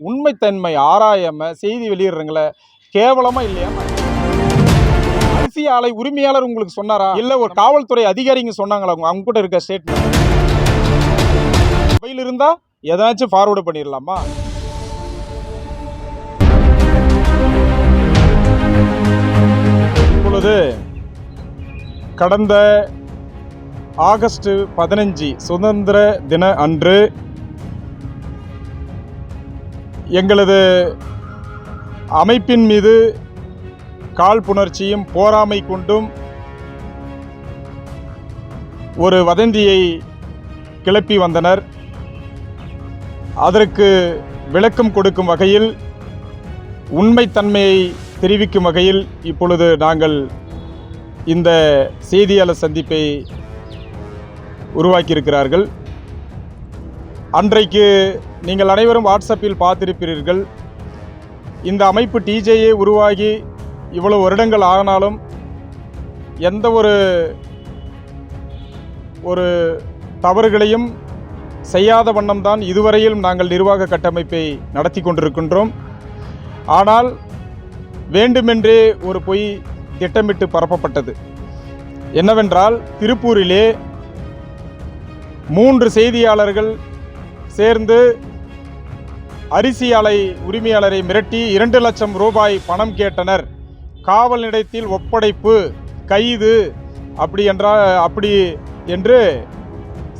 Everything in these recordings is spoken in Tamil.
உண்மைத்தன்மை ஆராயாம செய்தி வெளியிடுறீங்களே? கேவலமா இல்லையா? அரிசி ஆலை உரிமையாளர் உங்களுக்கு சொன்னாரா? இல்ல ஒரு காவல்துறை அதிகாரிங்க சொன்னாங்களா? அவங்க அவங்க கூட இருக்க ஸ்டேட்மெண்ட் மொபைல் இருந்தா ஏதாச்சும் ஃபார்வர்டு பண்ணிடலாமா இப்பொழுது கடந்த ஆகஸ்ட் பதினஞ்சு சுதந்திர தின அன்று எங்களது அமைப்பின் மீது காழ்ப்புணர்ச்சியும் போராமை கொண்டும் ஒரு வதந்தியை கிளப்பி வந்தனர். அதற்கு விளக்கம் கொடுக்கும் வகையில் உண்மைத்தன்மையை தெரிவிக்கும் வகையில் இப்பொழுது நாங்கள் இந்த செய்தியாளர் சந்திப்பை உருவாக்கியிருக்கிறார்கள். அன்றைக்கு நீங்கள் அனைவரும் வாட்ஸ்அப்பில் பார்த்திருப்பீர்கள். இந்த அமைப்பு டிஜேஏ உருவாகி இவ்வளவு வருடங்கள் ஆனாலும் எந்த ஒரு ஒரு தவறுகளையும் செய்யாத வண்ணம்தான் இதுவரையிலும் நாங்கள் நிர்வாக கட்டமைப்பை நடத்தி கொண்டிருக்கின்றோம். ஆனால் வேண்டுமென்றே ஒரு பொய் திட்டமிட்டு பரப்பப்பட்டது. என்னவென்றால் திருப்பூரிலே மூன்று செய்தியாளர்கள் சேர்ந்து அரிசி ஆலை உரிமையாளரை மிரட்டி இரண்டு லட்சம் ரூபாய் பணம் கேட்டனர். காவல் நிலையத்தில் ஒப்படைப்பு கைது அப்படி என்றால் அப்படி என்று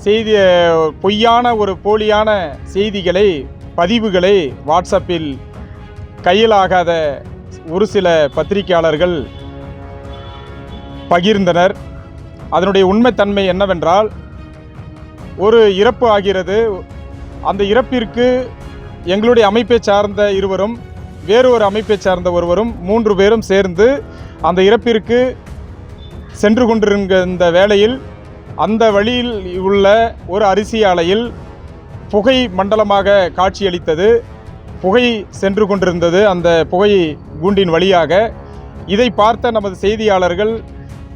செய்தி பொய்யான ஒரு போலியான செய்திகளை பதிவுகளை வாட்ஸ்அப்பில் கையிலாகாத ஒரு சில பத்திரிகையாளர்கள் பகிர்ந்தனர். அதனுடைய உண்மைத்தன்மை என்னவென்றால் ஒரு இறப்பு ஆகிறது. அந்த இறப்பிற்கு எங்களுடைய அமைப்பை சார்ந்த இருவரும் வேறு ஒரு அமைப்பை சார்ந்த ஒருவரும் மூன்று பேரும் சேர்ந்து அந்த இறப்பிற்கு சென்று கொண்டிருந்த வேளையில் அந்த வழியில் உள்ள ஒரு அரிசி ஆலையில் புகை மண்டலமாக காட்சியளித்தது. புகை சென்று கொண்டிருந்தது அந்த புகை கூண்டின் வழியாக. இதை பார்த்த நமது செய்தியாளர்கள்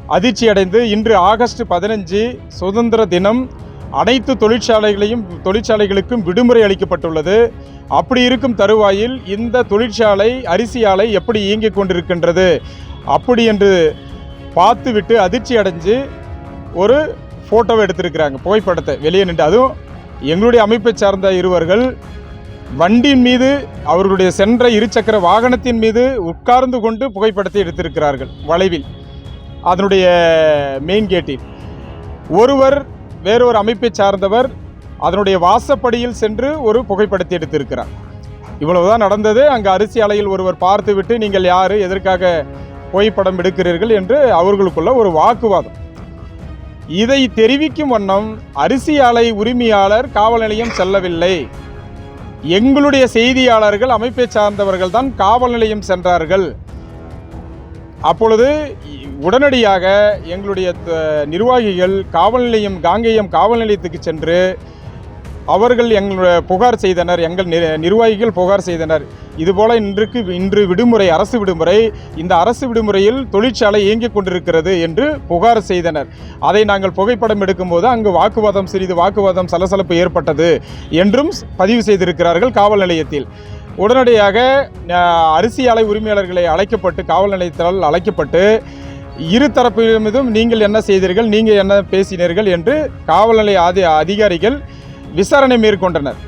அதிர்ச்சியடைந்து இன்று ஆகஸ்ட் பதினஞ்சு சுதந்திர தினம் அனைத்து தொழிற்சாலைகளையும் தொழிற்சாலைகளுக்கும் விடுமுறை அளிக்கப்பட்டுள்ளது. அப்படி இருக்கும் தருவாயில் இந்த தொழிற்சாலை அரிசி ஆலை எப்படி இயங்கிக் கொண்டிருக்கின்றது? அப்படி என்று பார்த்துவிட்டு அதிர்ச்சி அடைஞ்சு ஒரு ஃபோட்டோவை எடுத்திருக்கிறாங்க புகைப்படத்தை வெளியே நின்று. அதுவும் எங்களுடைய அமைப்பை சார்ந்த இருவர்கள் வண்டியின் மீது அவர்களுடைய சென்ற இருசக்கர வாகனத்தின் மீது உட்கார்ந்து கொண்டு புகைப்படத்தை எடுத்திருக்கிறார்கள் வளைவில். அதனுடைய மெயின் கேட்டில் ஒருவர் வேறொரு அமைப்பை சார்ந்தவர் அதனுடைய வாசப்படியில் சென்று ஒரு புகைப்படத்தை எடுத்திருக்கிறார். இவ்வளவுதான் நடந்தது. அங்கு அரிசி ஆலையில் ஒருவர் பார்த்துவிட்டு நீங்கள் யார்? எதற்காக புகைப்படம் எடுக்கிறீர்கள்? என்று அவர்களுக்குள்ள ஒரு வாக்குவாதம். இதை தெரிவிக்கும் வண்ணம் அரிசி ஆலை உரிமையாளர் காவல் நிலையம் செல்லவில்லை. எங்களுடைய செய்தியாளர்கள் அமைப்பை சார்ந்தவர்கள் தான் காவல் நிலையம் சென்றார்கள். அப்பொழுது உடனடியாக எங்களுடைய த- நிர்வாகிகள் காவல் நிலையம் காங்கேயம் காவல் நிலையத்துக்கு சென்று அவர்கள் எங்களுடைய புகார் செய்தனர் எங்கள் நி- நிர்வாகிகள் புகார் செய்தனர். இதுபோல இன்றுக்கு இன்று விடுமுறை அரசு விடுமுறை இந்த அரசு விடுமுறையில் தொழிற்சாலை இயங்கிக் கொண்டிருக்கிறது என்று புகார் செய்தனர். அதை நாங்கள் புகைப்படம் எடுக்கும்போது அங்கு வாக்குவாதம் சிறிது வாக்குவாதம் சலசலப்பு ஏற்பட்டது என்றும் பதிவு செய்திருக்கிறார்கள் காவல் நிலையத்தில். உடனடியாக அரிசி ஆலை உரிமையாளர்களை அழைக்கப்பட்டு காவல் நிலையத்தால் அழைக்கப்பட்டு இரு தரப்பிலும் நீங்கள் என்ன செய்தீர்கள் நீங்கள் என்ன பேசினீர்கள் என்று காவல் நிலைய அதி அதிகாரிகள் விசாரணை மேற்கொண்டனர்.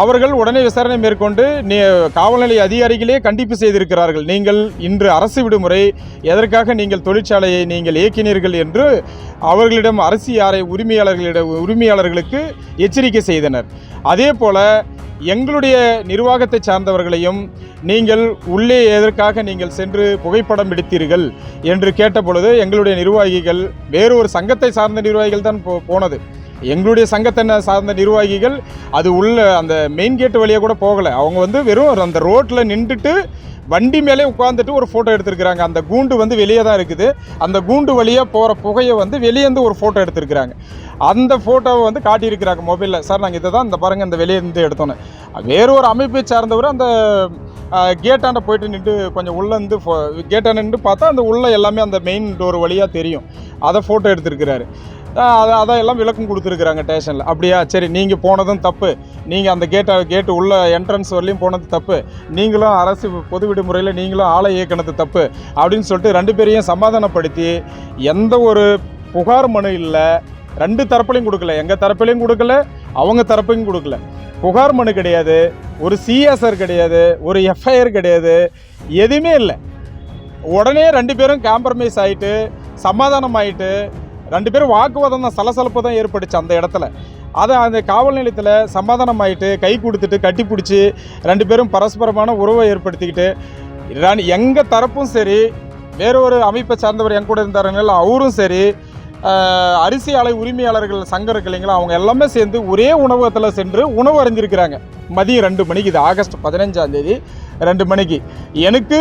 அவர்கள் உடனே விசாரணை மேற்கொண்டு நீ காவல் நிலைய அதிகாரிகளே கண்டிப்பு செய்திருக்கிறார்கள். நீங்கள் இன்று அரசு விடுமுறை எதற்காக நீங்கள் தொழிற்சாலையை நீங்கள் இயக்கினீர்கள் என்று அவர்களிடம் அரசு யாரை உரிமையாளர்களிடம் உரிமையாளர்களுக்கு எச்சரிக்கை செய்தனர். அதே போல எங்களுடைய நிர்வாகத்தை சார்ந்தவர்களையும் நீங்கள் உள்ளே எதற்காக நீங்கள் சென்று புகைப்படம் எடுத்தீர்கள் என்று கேட்டபொழுது எங்களுடைய நிர்வாகிகள் வேறு ஒரு சங்கத்தை சார்ந்த நிர்வாகிகள் தான் போ போனது. எங்களுடைய சங்கத்தை சார்ந்த நிர்வாகிகள் அது உள்ள அந்த மெயின் கேட்டு வழியாக கூட போகலை. அவங்க வந்து வெறும் அந்த ரோட்டில் நின்றுட்டு வண்டி மேலே உட்காந்துட்டு ஒரு ஃபோட்டோ எடுத்திருக்கிறாங்க. அந்த கூண்டு வந்து வெளியே தான் இருக்குது. அந்த கூண்டு வழியாக போகிற புகையை வந்து வெளியேருந்து ஒரு ஃபோட்டோ எடுத்திருக்கிறாங்க. அந்த ஃபோட்டோவை வந்து காட்டியிருக்கிறாங்க மொபைலில் சார் நாங்கள் இதை தான் இந்த பாருங்கள் இந்த வெளியேருந்து எடுத்தோன்னு. வேறு ஒரு அமைப்பை சார்ந்தவர் அந்த கேட்டாண்ட போயிட்டு நின்று கொஞ்சம் உள்ளேருந்து கேட்டாண்ட நின்று பார்த்தா அந்த உள்ளே எல்லாமே அந்த மெயின் டோர் வழியாக தெரியும். அதை ஃபோட்டோ எடுத்திருக்கிறாரு. அதை அதையெல்லாம் விளக்கம் கொடுத்துருக்குறாங்க ஸ்டேஷனில். அப்படியா? சரி நீங்கள் போனதும் தப்பு. நீங்கள் அந்த கேட்டை கேட்டு உள்ள என்ட்ரன்ஸ் வரலையும் போனது தப்பு. நீங்களும் அரசு பொது விடுமுறையில் நீங்களும் ஆலை இயக்கினது தப்பு அப்படின்னு சொல்லிட்டு ரெண்டு பேரையும் சமாதானப்படுத்தி எந்த ஒரு புகார் மனு இல்லை. ரெண்டு தரப்புலையும் கொடுக்கல. எங்கள் தரப்புலையும் கொடுக்கல அவங்க தரப்பையும் கொடுக்கல. புகார் மனு கிடையாது ஒரு சிஎஸ்ஆர் கிடையாது ஒரு எஃப்ஐஆர் கிடையாது எதுவுமே இல்லை. உடனே ரெண்டு பேரும் காம்ப்ரமைஸ் ஆகிட்டு சமாதானம் ஆகிட்டு ரெண்டு பேரும் வாக்குவாதம் தான் சலசலப்பு தான் ஏற்பட்டுச்சு அந்த இடத்துல. அதை அந்த காவல் நிலையத்தில் சமாதானம் ஆயிட்டு கை கொடுத்துட்டு கட்டி பிடிச்சி ரெண்டு பேரும் பரஸ்பரமான உறவை ஏற்படுத்திக்கிட்டு ராணி எங்கள் தரப்பும் சரி வேற ஒரு அமைப்பை சார்ந்தவர் என் கூட இருந்தாருங்களா அவரும் சரி அரிசி ஆலை உரிமையாளர்கள் சங்கம் இருக்கு இல்லைங்களா அவங்க எல்லாமே சேர்ந்து ஒரே உணவகத்தில் சென்று உணவு அறிஞ்சிருக்கிறாங்க மதியம் ரெண்டு மணிக்கு இது ஆகஸ்ட் பதினஞ்சாம் தேதி. ரெண்டு மணிக்கு. எனக்கு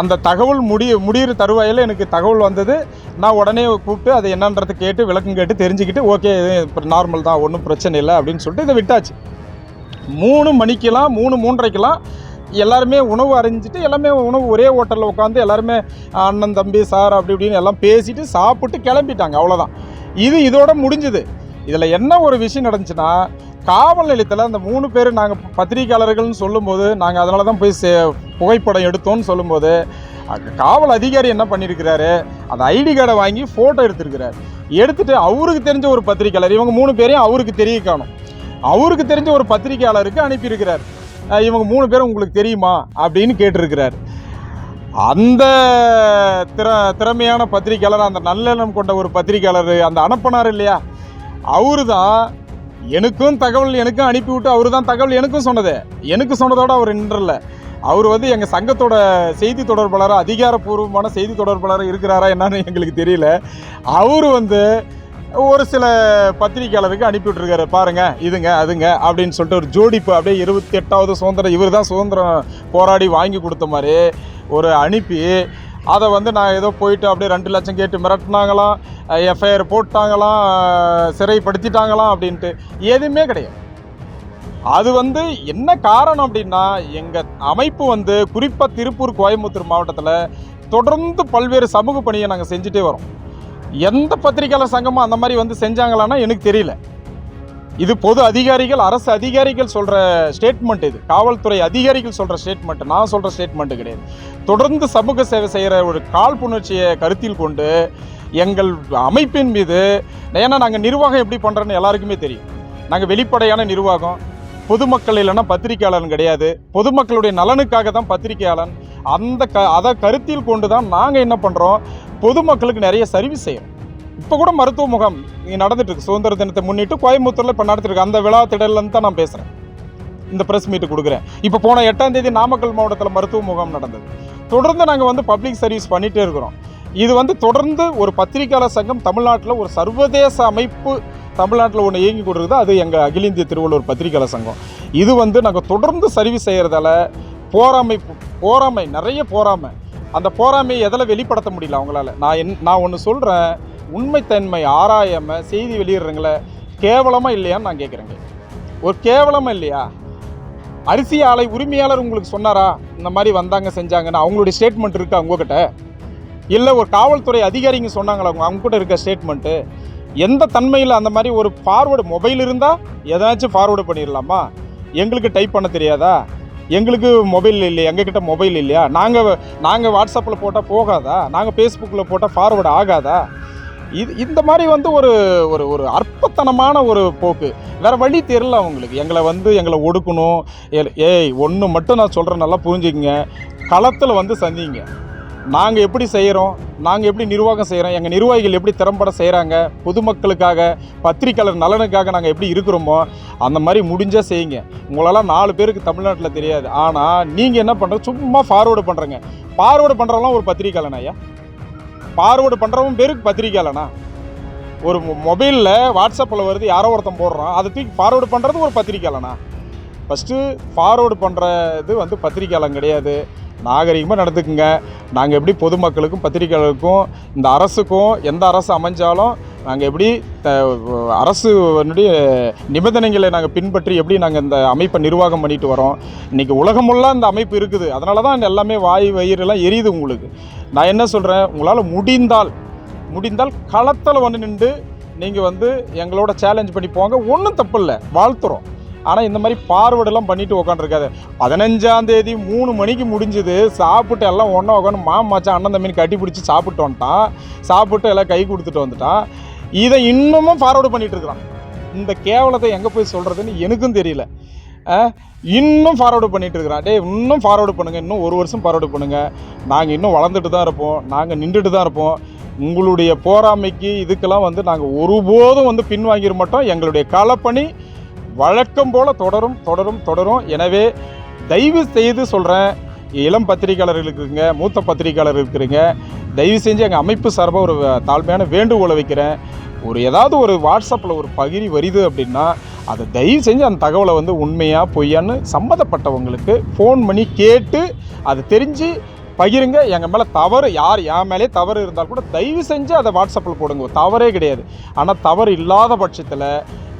அந்த தகவல் முடிய முடியிற தருவாயில் எனக்கு தகவல் வந்தது. நான் உடனே கூப்பிட்டு அது என்னன்றது கேட்டு விளக்கம் கேட்டு தெரிஞ்சுக்கிட்டு ஓகே இது இப்போ நார்மல் தான் ஒன்றும் பிரச்சனை இல்லை அப்படின்னு சொல்லிட்டு இதை விட்டாச்சு. மூணு மணிக்கெல்லாம் மூணு மூன்றரைக்கெல்லாம் எல்லாருமே உணவு அறிஞ்சிட்டு எல்லாமே உணவு ஒரே ஹோட்டலில் உட்காந்து எல்லாருமே அண்ணன் தம்பி சார் அப்படி இப்படின்னு எல்லாம் பேசிட்டு சாப்பிட்டு கிளம்பிட்டாங்க அவ்வளோதான் இது இதோட முடிஞ்சுது. இதில் என்ன ஒரு விஷயம் நடந்துச்சுன்னா காவல் நிலையத்தில் அந்த மூணு பேர் நாங்கள் பத்திரிகையாளர்கள்னு சொல்லும்போது நாங்கள் அதனால தான் போய் சே புகைப்படம் எடுத்தோம்னு சொல்லும்போது காவல் அதிகாரி என்ன பண்ணியிருக்கிறாரு அந்த ஐடி கார்டை வாங்கி ஃபோட்டோ எடுத்திருக்கிறார். எடுத்துகிட்டு அவருக்கு தெரிஞ்ச ஒரு பத்திரிகையாளர் இவங்க மூணு பேரையும் அவருக்கு தெரிய காணும். அவருக்கு தெரிஞ்ச ஒரு பத்திரிகையாளருக்கு அனுப்பியிருக்கிறார். இவங்க மூணு பேரும் உங்களுக்கு தெரியுமா? அப்படின்னு கேட்டிருக்கிறார். அந்த திற திறமையான பத்திரிகையாளர் அந்த நல்லெண்ணம் கொண்ட ஒரு பத்திரிகையாளர் அந்த அனுப்பினார் இல்லையா? அவரு தான் எனக்கும் தகவல் எனக்கும் அனுப்பிவிட்டு அவரு தான் தகவல் எனக்கும் சொன்னது. எனக்கு சொன்னதோட அவர் நின்றல அவர் வந்து எங்கள் சங்கத்தோட செய்தி தொடர்பாளராக அதிகாரப்பூர்வமான செய்தி தொடர்பாளராக இருக்கிறாரா என்னன்னு எங்களுக்கு தெரியல. அவர் வந்து ஒரு சில பத்திரிகையாளருக்கு அனுப்பி பாருங்கள் இதுங்க அதுங்க அப்படின்னு சொல்லிட்டு ஒரு ஜோடிப்பு அப்படியே இருபத்தி எட்டாவது சுதந்திரம் இவர் தான் சுதந்திரம் போராடி வாங்கி கொடுத்த மாதிரி ஒரு அனுப்பி அதை வந்து நான் ஏதோ போயிட்டு அப்படியே ரெண்டு லட்சம் கேட்டு மிரட்டினாங்களாம் எஃப்ஐஆர் போட்டாங்களாம் சிறைப்படுத்திட்டாங்களாம் அப்படின்ட்டு. எதுவுமே கிடையாது. அது வந்து என்ன காரணம் அப்படின்னா எங்கள் அமைப்பு வந்து குறிப்பாக திருப்பூர் கோயம்புத்தூர் மாவட்டத்தில் தொடர்ந்து பல்வேறு சமூக பணியை நாங்கள் செஞ்சுட்டே வரோம். எந்த பத்திரிகையாளர் சங்கமும் அந்த மாதிரி வந்து செஞ்சாங்களான்னா எனக்கு தெரியல. இது பொது அதிகாரிகள் அரசு அதிகாரிகள் சொல்கிற ஸ்டேட்மெண்ட் இது. காவல்துறை அதிகாரிகள் சொல்கிற ஸ்டேட்மெண்ட் நான் சொல்கிற ஸ்டேட்மெண்ட் கிடையாது. தொடர்ந்து சமூக சேவை செய்கிற ஒரு காழ்ப்புணர்ச்சியை கருத்தில் கொண்டு எங்கள் அமைப்பின் மீது ஏன்னா நாங்கள் நிர்வாகம் எப்படி பண்ணுறோன்னு எல்லாருக்குமே தெரியும். நாங்கள் வெளிப்படையான நிர்வாகம். பொதுமக்கள் இல்லைன்னா பத்திரிகையாளன் கிடையாது. பொதுமக்களுடைய நலனுக்காக தான் பத்திரிகையாளன். அந்த க அதை கருத்தில் கொண்டு தான் நாங்கள் என்ன பண்ணுறோம் பொதுமக்களுக்கு நிறைய சர்வீஸ் செய்கிறோம் இப்போ கூட மருத்துவ முகாம் இங்கே நடந்துட்டுருக்கு. சுதந்திர தினத்தை முன்னிட்டு கோயம்புத்தூரில் இப்போ நடத்திருக்கு அந்த விழா திடல்லேருந்து தான் நான் பேசுகிறேன் இந்த ப்ரெஸ் மீட்டு கொடுக்குறேன். இப்போ போன எட்டாம் தேதி நாமக்கல் மாவட்டத்தில் மருத்துவ முகாம் நடந்தது. தொடர்ந்து நாங்கள் வந்து பப்ளிக் சர்வீஸ் பண்ணிகிட்டே இருக்கிறோம். இது வந்து தொடர்ந்து ஒரு பத்திரிகையாளர் சங்கம் தமிழ்நாட்டில் ஒரு சர்வதேச அமைப்பு தமிழ்நாட்டில் ஒன்று இயங்கி கொடுக்குது அது எங்கள் அகில இந்திய திருவள்ளூர் பத்திரிகையாளர் சங்கம். இது வந்து நாங்கள் தொடர்ந்து சர்வீஸ் செய்கிறதால போராமை போராமை நிறைய போராமை. அந்த போராமையை எதில் வெளிப்படுத்த முடியல அவங்களால? நான் என் நான் ஒன்று சொல்கிறேன் உண்மைத்தன்மை ஆராயாமல் செய்தி வெளியிடுறீங்களே கேவலமாக இல்லையான்னு நான் கேட்குறேங்க ஒரு கேவலமாக இல்லையா? அரிசி ஆலை உரிமையாளர் உங்களுக்கு சொன்னாரா? இந்த மாதிரி வந்தாங்க செஞ்சாங்கன்னு அவங்களுடைய ஸ்டேட்மெண்ட் இருக்கா உங்ககிட்ட? இல்லை ஒரு காவல்துறை அதிகாரிங்க சொன்னாங்களா? அவங்க அவங்க கூட இருக்க ஸ்டேட்மெண்ட்டு எந்த தன்மையில் அந்த மாதிரி ஒரு ஃபார்வேர்டு மொபைல் இருந்தால் எதாச்சும் ஃபார்வேர்டு பண்ணிடலாமா? எங்களுக்கு டைப் பண்ண தெரியாதா? எங்களுக்கு மொபைல் இல்லையா? எங்ககிட்ட மொபைல் இல்லையா? நாங்கள் நாங்கள் வாட்ஸ்அப்பில் போட்டால் போகாதா? நாங்கள் ஃபேஸ்புக்கில் போட்டால் ஃபார்வேர்டு ஆகாதா? இது இந்த மாதிரி வந்து ஒரு ஒரு ஒரு அற்பத்தனமான ஒரு போக்கு. வேற வழி தெரியல அவங்களுக்கு. எங்களை வந்து எங்களை ஒடுக்கணும். ஏ- ஏய் ஒன்று மட்டும் நான் சொல்கிறேன் நல்லா புரிஞ்சுக்கிங்க. களத்தில் வந்து சந்திங்க. நாங்கள் எப்படி செய்கிறோம் நாங்கள் எப்படி நிர்வாகம் செய்கிறோம் எங்கள் நிர்வாகிகள் எப்படி திறம்பட செய்கிறாங்க பொதுமக்களுக்காக பத்திரிக்கையாளர் நலனுக்காக நாங்கள் எப்படி இருக்கிறோமோ அந்த மாதிரி முடிஞ்சால் செய்யுங்க. உங்களால் நாலு பேருக்கு தமிழ்நாட்டில் தெரியாது. ஆனால் நீங்கள் என்ன பண்ணுறது சும்மா ஃபார்வேர்டு பண்ணுறங்க ஃபார்வேர்டு பண்ணுறவங்களாம் ஒரு பத்திரிக்கையாளன் ஐயா. ஃபார்வேர்டு பண்ணுறவன் பேருக்கு பத்திரிக்கையாளனா ஒரு மொபைலில் வாட்ஸ்அப்பில் வருது யாரோ ஒருத்தன் போடுறான் அதை தூக்கி ஃபார்வேர்டு பண்ணுறது ஒரு பத்திரிக்கையாளனா ஃபஸ்ட்டு ஃபார்வேர்டு பண்ணுறது வந்து பத்திரிக்கையாளன் கிடையாது. நாகரிகமாக நடந்துக்குங்க. நாங்கள் எப்படி பொதுமக்களுக்கும் பத்திரிக்கையாளருக்கும் இந்த அரசுக்கும் எந்த அரசு அமைஞ்சாலும் நாங்கள் எப்படி த அரசுனுடைய நிபந்தனைகளை நாங்கள் பின்பற்றி எப்படி நாங்கள் இந்த அமைப்பை நிர்வாகம் பண்ணிட்டு வரோம். இன்றைக்கி உலகமுள்ள இந்த அமைப்பு இருக்குது. அதனால தான் எல்லாமே வாய் வயிறுலாம் எரியுது உங்களுக்கு. நான் என்ன சொல்கிறேன் உங்களால் முடிந்தால் முடிந்தால் களத்தில் வந்து நின்று நீங்கள் வந்து எங்களோட சேலஞ்ச் பண்ணி போங்க. ஒன்றும் தப்பு இல்லை வாழ்த்துறோம். ஆனால் இந்த மாதிரி பார்வர்டெல்லாம் பண்ணிட்டு உட்காந்துருக்காது பதினஞ்சாம் தேதி மூணு மணிக்கு முடிஞ்சுது. சாப்பிட்டு எல்லாம் ஒன்றா உட்காந்து மாமாச்சான் அண்ணன் தம்பின்னு கட்டி பிடிச்சி சாப்பிட்டு வந்துட்டான். சாப்பிட்டு எல்லாம் கை கொடுத்துட்டு வந்துட்டான். இதை இன்னமும் ஃபார்வர்டு பண்ணிட்டு இருக்கிறான். இந்த கேவலத்தை எங்கே போய் சொல்கிறதுன்னு எனக்கும் தெரியல. இன்னும் ஃபார்வர்டு பண்ணிட்டு இருக்கிறான். இன்னும் ஃபார்வர்டு பண்ணுங்கள் இன்னும் ஒரு வருஷம் ஃபார்வர்டு பண்ணுங்கள் நாங்கள் இன்னும் வளர்ந்துட்டு தான் இருப்போம். நாங்கள் நின்றுட்டு தான் இருப்போம். உங்களுடைய போராமைக்கு இதுக்கெல்லாம் வந்து நாங்கள் ஒருபோதும் வந்து பின்வாங்கிட மாட்டோம். எங்களுடைய களப்பணி வழக்கம் போல் தொடரும் தொடரும் தொடரும். எனவே தயவு செய்து சொல்கிறேன் இளம் பத்திரிகையாளர்கள் இருக்குங்க மூத்த பத்திரிகையாளர் இருக்கிறீங்க. தயவு செஞ்சு எங்கள் அமைப்பு சார்பாக ஒரு தாழ்மையான வேண்டுகோளை வைக்கிறேன். ஒரு ஏதாவது ஒரு வாட்ஸ்அப்பில் ஒரு பகிரி வருது அப்படின்னா அதை தயவு செஞ்சு அந்த தகவலை வந்து உண்மையாக பொய்யான்னு சம்மந்தப்பட்டவங்களுக்கு ஃபோன் பண்ணி கேட்டு அது தெரிஞ்சு பகிருங்க. எங்கள் மேலே தவறு யார் என் மேலே தவறு இருந்தால் கூட தயவு செஞ்சு அதை வாட்ஸ்அப்பில் போடுங்க. தவறே கிடையாது. ஆனால் தவறு இல்லாத பட்சத்தில்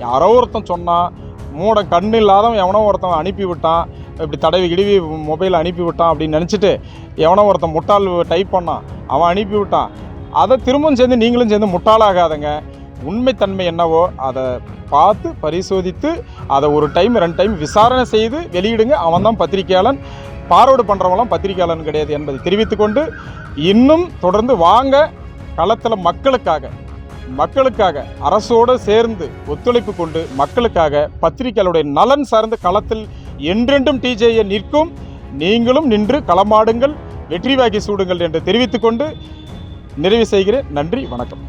யாரோ ஒருத்தன் சொன்னான் மூட கண்ணு இல்லாதவன் எவனோ ஒருத்தன் அனுப்பி விட்டான் இப்படி தடவி கிடவி மொபைல் அனுப்பி விட்டான் அப்படின்னு நினச்சிட்டு எவனோ ஒருத்தன் முட்டாள் டைப் பண்ணான். அவன் அனுப்பி விட்டான் அதை திரும்பவும் சேர்ந்து நீங்களும் சேர்ந்து முட்டாளாகாதங்க. உண்மைத்தன்மை என்னவோ அதை பார்த்து பரிசோதித்து அதை ஒரு டைம் ரெண்டு டைம் விசாரணை செய்து வெளியிடுங்க. அவன் தான் பத்திரிகையாளன் பாரோடு பண்ணுறவங்களாம் பத்திரிகையாளன் கிடையாது என்பதை தெரிவித்துக்கொண்டு இன்னும் தொடர்ந்து வாங்க களத்தில் மக்களுக்காக மக்களுக்காக அரசோடு சேர்ந்து ஒத்துழைப்பு கொண்டு மக்களுக்காக பத்திரிகையாளருடைய நலன் சார்ந்த களத்தில் என்றென்றும் டிஜேஏ நிற்கும். நீங்களும் நின்று களமாடுங்கள் வெற்றி வாகி சூடுங்கள் என்று தெரிவித்துக்கொண்டு நிறைவு செய்கிறேன். நன்றி வணக்கம்.